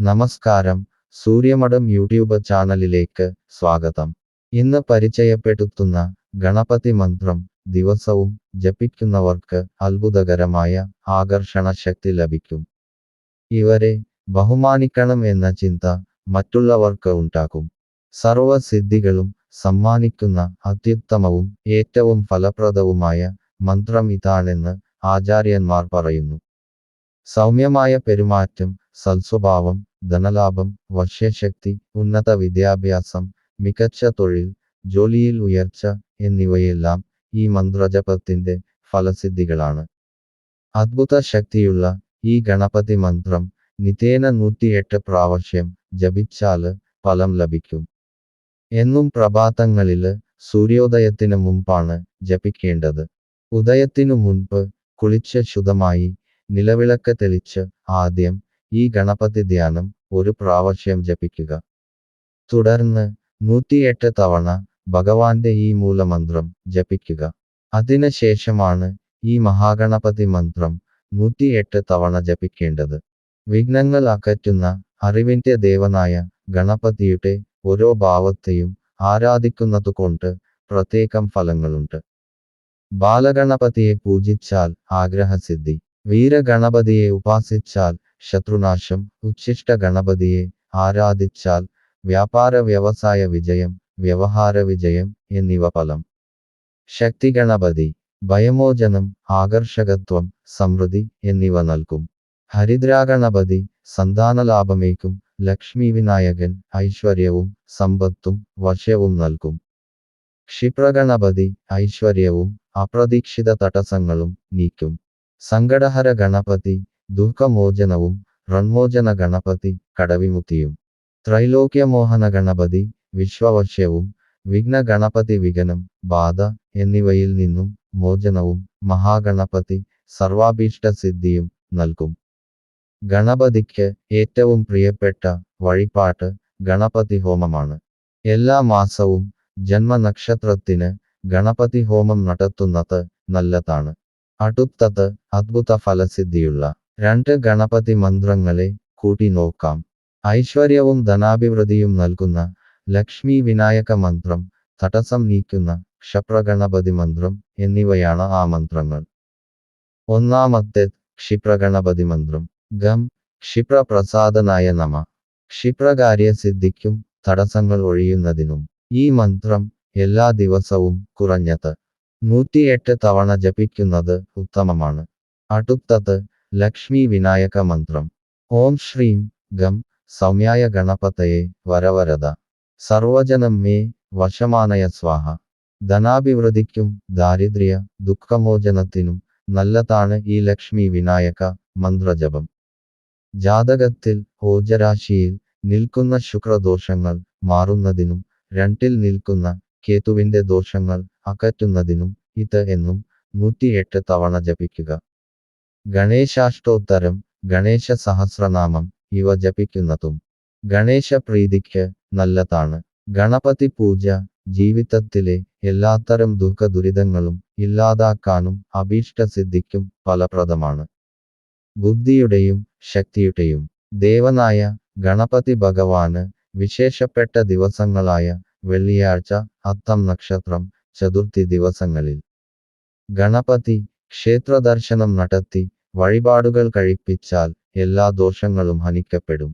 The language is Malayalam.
നമസ്കാരം. സൂര്യമഠം യൂട്യൂബ് ചാനലിലേക്ക് സ്വാഗതം. ഇന്ന് പരിചയപ്പെടുത്തുന്ന ഗണപതി മന്ത്രം ദിവസവും ജപിക്കുന്നവർക്ക് അത്ഭുതകരമായ ആകർഷണ ശക്തി ലഭിക്കും. ഇവരെ ബഹുമാനിക്കണം എന്ന ചിന്ത മറ്റുള്ളവർക്ക് ഉണ്ടാകും. സർവസിദ്ധികളും സമ്മാനിക്കുന്ന അത്യുത്തമവും ഏറ്റവും ഫലപ്രദവുമായ മന്ത്രം ഇതാണെന്ന് ആചാര്യന്മാർ പറയുന്നു. സൗമ്യമായ പെരുമാറ്റം സൽസ്വഭാവം ധനലാഭം വശ്യശക്തി ഉന്നത വിദ്യാഭ്യാസം മികച്ച തൊഴിൽ ജോലിയിൽ ഉയർച്ച എന്നിവയെല്ലാം ഈ മന്ത്രജപത്തിന്റെ ഫലസിദ്ധികളാണ്. അദ്ഭുത ശക്തിയുള്ള ഈ ഗണപതി മന്ത്രം നിത്യേന നൂറ്റിയെട്ട് പ്രാവശ്യം ജപിച്ചാൽ ഫലം ലഭിക്കും. എന്നും പ്രഭാതങ്ങളിൽ സൂര്യോദയത്തിനു മുമ്പാണ് ജപിക്കേണ്ടത്. ഉദയത്തിനു മുൻപ് കുളിച്ച് ശുദ്ധമായി നിലവിളക്ക് തെളിച്ച് ആദ്യം ഈ ഗണപതി ധ്യാനം ഒരു പ്രാവശ്യം ജപിക്കുക. തുടർന്ന് നൂറ്റിയെട്ട് തവണ ഭഗവാന്റെ ഈ മൂലമന്ത്രം ജപിക്കുക. അതിനുശേഷമാണ് ഈ മഹാഗണപതി മന്ത്രം നൂറ്റിയെട്ട് തവണ ജപിക്കേണ്ടത്. വിഘ്നങ്ങൾ അകറ്റുന്ന അറിവിന്റെ ദേവനായ ഗണപതിയുടെ ഓരോ ഭാവത്തെയും ആരാധിക്കുന്നതുകൊണ്ട് പ്രത്യേകം ഫലങ്ങളുണ്ട്. ബാലഗണപതിയെ പൂജിച്ചാൽ ആഗ്രഹസിദ്ധി. വീരഗണപതിയെ ഉപാസിച്ചാൽ ശത്രുനാശം ഉച്ഛിഷ്ട ഗണപതിയെ ആരാധിച്ചാൽ വ്യാപാര വ്യവസായ വിജയം വ്യവഹാര വിജയം എന്നിവ ഫലം. ശക്തി ഗണപതി ഭയമോചനം ആകർഷകത്വം സമൃദ്ധി എന്നിവ നൽകും. ഹരിദ്രാഗണപതി സന്താനലാഭമേക്കും ലക്ഷ്മി വിനായകൻ ഐശ്വര്യവും സമ്പത്തും വശവും നൽകും. ക്ഷിപ്രഗണപതി ഐശ്വര്യവും അപ്രതീക്ഷിത തടസ്സങ്ങളും നീക്കും. സങ്കടഹര ഗണപതി ദുഃഖമോചനവും റൺമോചന ഗണപതി കടവിമുക്തിയും ത്രൈലോക്യമോഹന ഗണപതി വിശ്വവശ്യവും വിഘ്ന ഗണപതി വിഘനം ബാധ എന്നിവയിൽ നിന്നും മോചനവും മഹാഗണപതി സർവാഭീഷ്ട സിദ്ധിയും നൽകും. ഗണപതിക്ക് ഏറ്റവും പ്രിയപ്പെട്ട വഴിപാട്ട് ഗണപതി ഹോമമാണ്. എല്ലാ മാസവും ജന്മനക്ഷത്രത്തിന് ഗണപതി ഹോമം നടത്തുന്നത് നല്ലതാണ്. അടുത്തത് അദ്ഭുത ഫലസിദ്ധിയുള്ള രണ്ട് ഗണപതി മന്ത്രങ്ങളെ കൂട്ടി നോക്കാം. ഐശ്വര്യവും ധനാഭിവൃദ്ധിയും നൽകുന്ന ലക്ഷ്മി വിനായക മന്ത്രം തടസ്സം നീക്കുന്ന ക്ഷപ്രഗണപതി മന്ത്രം എന്നിവയാണ് ആ മന്ത്രങ്ങൾ. ഒന്നാമത്തെ ക്ഷിപ്രഗണപതി മന്ത്രം ഗം ക്ഷിപ്രപ്രസാദനായ നമ ക്ഷിപ്രകാര്യസിദ്ധിക്കും തടസ്സങ്ങൾ ഒഴിയുന്നതിനും ഈ മന്ത്രം എല്ലാ ദിവസവും കുറഞ്ഞത് നൂറ്റിയെട്ട് തവണ ജപിക്കുന്നത് ഉത്തമമാണ്. അടുത്തത് ലക്ഷ്മി വിനായക മന്ത്രം. ഓം ശ്രീം ഗം സൗമ്യായ ഗണപതയെ വരവരത. സർവജനം മേ വശമാനയ സ്വാഹ. ധനാഭിവൃദ്ധിക്കും ദാരിദ്ര്യ ദുഃഖമോചനത്തിനും നല്ലതാണ് ഈ ലക്ഷ്മി വിനായക മന്ത്രജപം. ജാതകത്തിൽ ഓജരാശിയിൽ നിൽക്കുന്ന ശുക്രദോഷങ്ങൾ മാറുന്നതിനും രണ്ടിൽ നിൽക്കുന്ന കേതുവിന്റെ ദോഷങ്ങൾ അകറ്റുന്നതിനും ഇത് എന്നും നൂറ്റിയെട്ട് തവണ ജപിക്കുക. ഗണേശാഷ്ടോത്തരം ഗണേശ സഹസ്രനാമം ഇവ ജപിക്കുന്നതും ഗണേശ പ്രീതിക്ക് നല്ലതാണ്. ഗണപതി പൂജ ജീവിതത്തിലെ എല്ലാത്തരം ദുഃഖ ദുരിതങ്ങളും ഇല്ലാതാക്കാനും അഭീഷ്ടസിദ്ധിക്കും ഫലപ്രദമാണ്. ബുദ്ധിയുടെയും ശക്തിയുടെയും ദേവനായ ഗണപതി ഭഗവാന് വിശേഷപ്പെട്ട ദിവസങ്ങളായ വെള്ളിയാഴ്ച അത്തം നക്ഷത്രം ചതുർത്ഥി ദിവസങ്ങളിൽ. ഗണപതി ക്ഷേത്രദർശനം നടത്തി വഴിപാടുകൾ കഴിപ്പിച്ചാൽ എല്ലാ ദോഷങ്ങളും ഹനിക്കപ്പെടും.